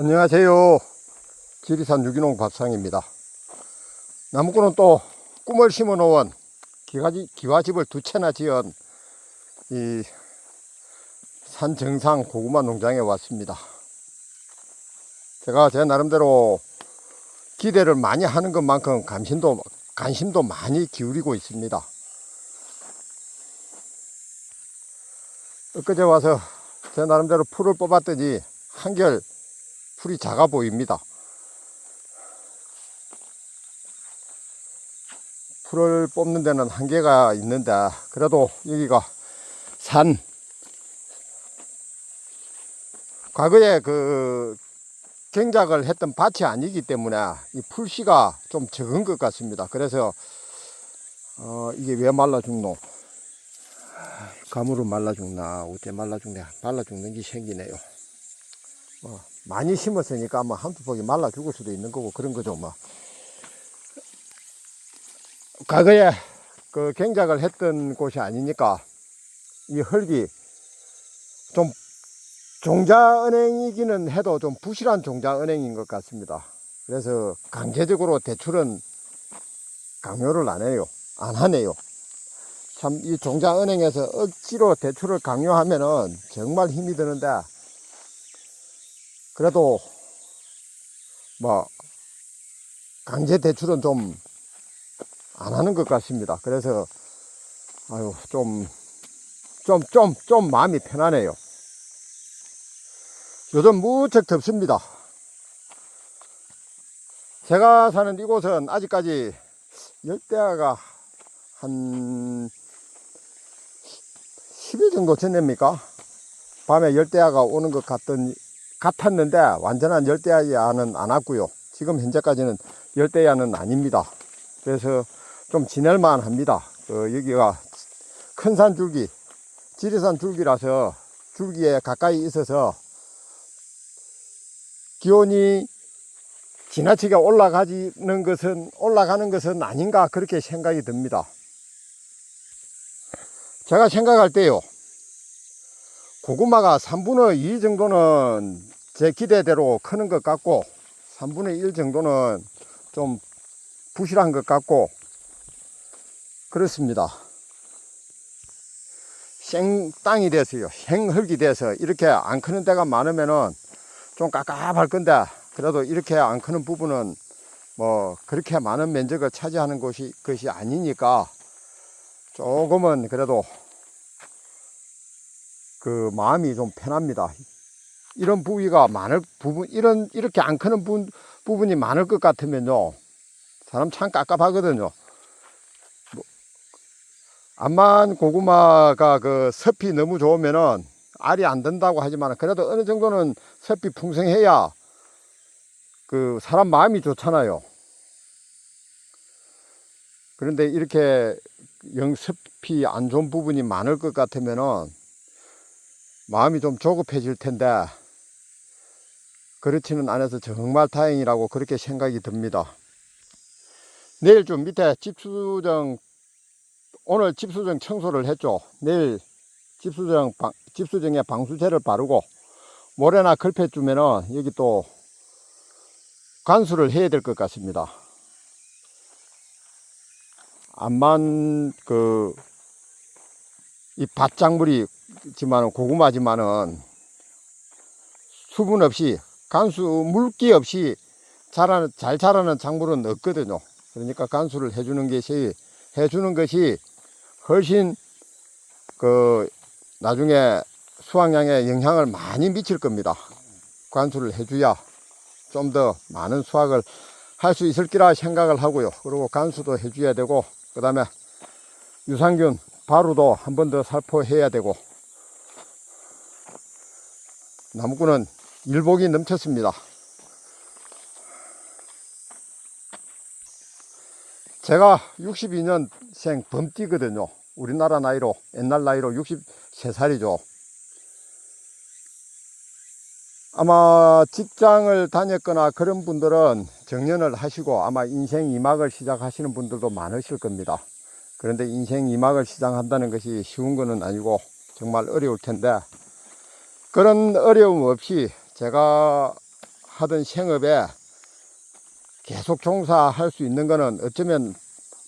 안녕하세요. 지리산 유기농 밥상입니다. 나무꾼은 또 꿈을 심어 놓은 기와집, 기와집을 두 채나 지은 이 산 정상 고구마 농장에 왔습니다. 제가 제 나름대로 기대를 많이 하는 것만큼 관심도, 관심도 많이 기울이고 있습니다. 엊그제 와서 제 나름대로 풀을 뽑았더니 한결 풀이 작아 보입니다. 풀을 뽑는 데는 한계가 있는데 그래도 여기가 산 과거에 그 경작을 했던 밭이 아니기 때문에 이 풀씨가 좀 적은 것 같습니다. 그래서 어 이게 왜 말라 죽노? 가물은 말라 죽나 어째 말라 죽네 말라 죽는 게 생기네요. 뭐 많이 심었으니까 뭐 한두 폭이 말라 죽을 수도 있는 거고 그런 거죠 뭐. 과거에 그 경작을 했던 곳이 아니니까 이 흙이 좀 종자은행이기는 해도 좀 부실한 종자은행인 것 같습니다. 그래서 강제적으로 대출은 강요를 안 해요. 안 하네요. 참 이 종자은행에서 억지로 대출을 강요하면은 정말 힘이 드는데 그래도 뭐 강제 대출은 좀 안 하는 것 같습니다. 그래서 아유 좀 좀 좀 좀 마음이 편하네요. 요즘 무척 덥습니다. 제가 사는 이곳은 아직까지 열대야가 한 10일 정도 지냅니까? 밤에 열대야가 오는 것 같던, 같았는데 완전한 열대야는 안 왔고요. 지금 현재까지는 열대야는 아닙니다. 그래서 좀 지낼만 합니다. 그 여기가 큰 산 줄기, 지리산 줄기라서 줄기에 가까이 있어서 기온이 지나치게 올라가는 것은 올라가는 것은 아닌가 그렇게 생각이 듭니다. 제가 생각할 때요. 고구마가 3분의 2 정도는 제 기대대로 크는 것 같고 3분의 1 정도는 좀 부실한 것 같고 그렇습니다. 생 땅이 돼서요. 생흙이 돼서 이렇게 안 크는 데가 많으면은 좀 깝깝할 건데 그래도 이렇게 안 크는 부분은 뭐 그렇게 많은 면적을 차지하는 것이 것이 아니니까 조금은 그래도 그 마음이 좀 편합니다. 이런 부위가 많을 부분 이런 이렇게 안 크는 부, 부분이 많을 것 같으면요 사람 참 깝깝하거든요. 뭐, 암만 고구마가 그 섭이 너무 좋으면은 알이 안 된다고 하지만 그래도 어느 정도는 섭이 풍성해야 그 사람 마음이 좋잖아요. 그런데 이렇게 영습이 안 좋은 부분이 많을 것 같으면은 마음이 좀 조급해질 텐데 그렇지는 않아서 정말 다행이라고 그렇게 생각이 듭니다. 내일 좀 밑에 집수정 오늘 집수정 청소를 했죠. 내일 집수정 방, 집수정에 방수제를 바르고 모래나 걸패 주면은 여기 또 관수를 해야 될 것 같습니다. 암만 그 이 밭작물이지만 고구마지만은 수분 없이 간수 물기 없이 자라는 잘 자라는 작물은 없거든요. 그러니까 간수를 해주는 것이 해주는 것이 훨씬 그 나중에 수확량에 영향을 많이 미칠 겁니다. 관수를 해줘야 좀 더 많은 수확을 할 수 있을 거라 생각을 하고요. 그리고 간수도 해줘야 되고, 그 다음에 유산균 바로도 한 번 더 살포해야 되고, 나무꾼은 일복이 넘쳤습니다. 제가 62년생 범띠거든요. 우리나라 나이로, 옛날 나이로 63살이죠. 아마 직장을 다녔거나 그런 분들은 정년을 하시고 아마 인생 2막을 시작하시는 분들도 많으실 겁니다. 그런데 인생 2막을 시작한다는 것이 쉬운 것은 아니고 정말 어려울 텐데 그런 어려움 없이 제가 하던 생업에 계속 종사할 수 있는 것은 어쩌면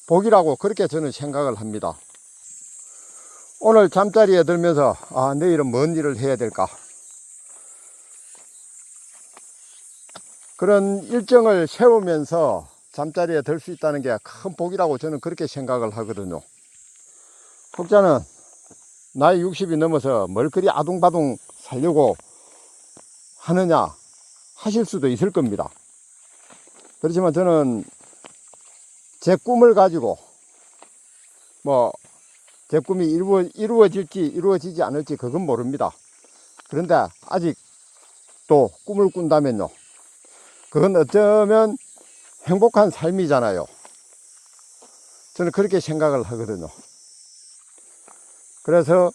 복이라고 그렇게 저는 생각을 합니다. 오늘 잠자리에 들면서 아 내일은 뭔 일을 해야 될까 그런 일정을 세우면서 잠자리에 들 수 있다는 게 큰 복이라고 저는 그렇게 생각을 하거든요. 혹자는 나이 60이 넘어서 뭘 그리 아둥바둥 살려고 하느냐 하실 수도 있을 겁니다. 그렇지만 저는 제 꿈을 가지고 뭐 제 꿈이 이루어, 이루어질지 이루어지지 않을지 그건 모릅니다. 그런데 아직 또 꿈을 꾼다면요. 그건 어쩌면 행복한 삶이잖아요. 저는 그렇게 생각을 하거든요. 그래서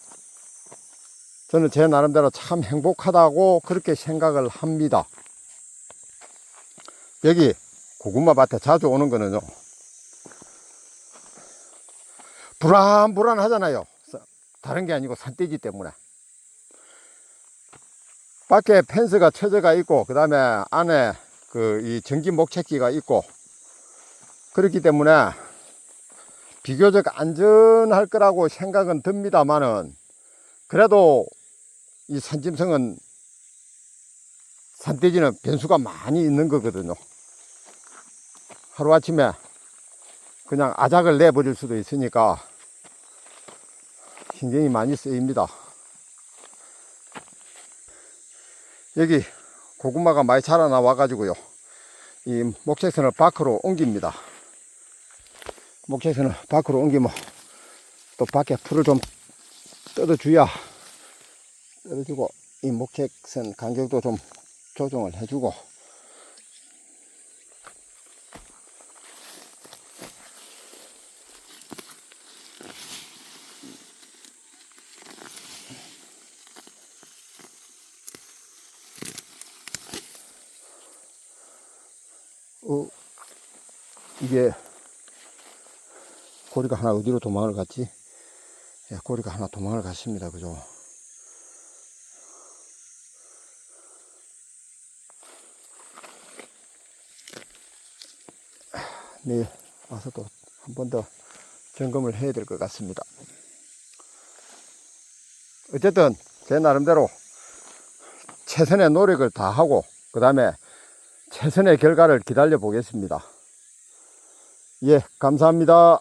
저는 제 나름대로 참 행복하다고 그렇게 생각을 합니다. 여기 고구마 밭에 자주 오는 거는요. 불안불안하잖아요. 다른 게 아니고 산돼지 때문에. 밖에 펜스가 쳐져가 있고, 그 다음에 안에 그 이 전기 목책기가 있고, 그렇기 때문에 비교적 안전할 거라고 생각은 듭니다만은, 그래도 이 산짐승은 산돼지는 변수가 많이 있는 거거든요. 하루아침에 그냥 아작을 내버릴 수도 있으니까 신경이 많이 쓰입니다. 여기 고구마가 많이 자라나 와 가지고요. 이 목책선을 밖으로 옮깁니다. 목책선을 밖으로 옮기면 또 밖에 풀을 좀 뜯어줘야 뜯어주고 이 목책선 간격도 좀 조정을 해주고 어, 이게 고리가 하나 어디로 도망을 갔지? 예, 고리가 하나 도망을 갔습니다. 그죠? 내일 와서 또 한 번 더 점검을 해야 될 것 같습니다. 어쨌든 제 나름대로 최선의 노력을 다하고 그 다음에 최선의 결과를 기다려 보겠습니다. 예, 감사합니다.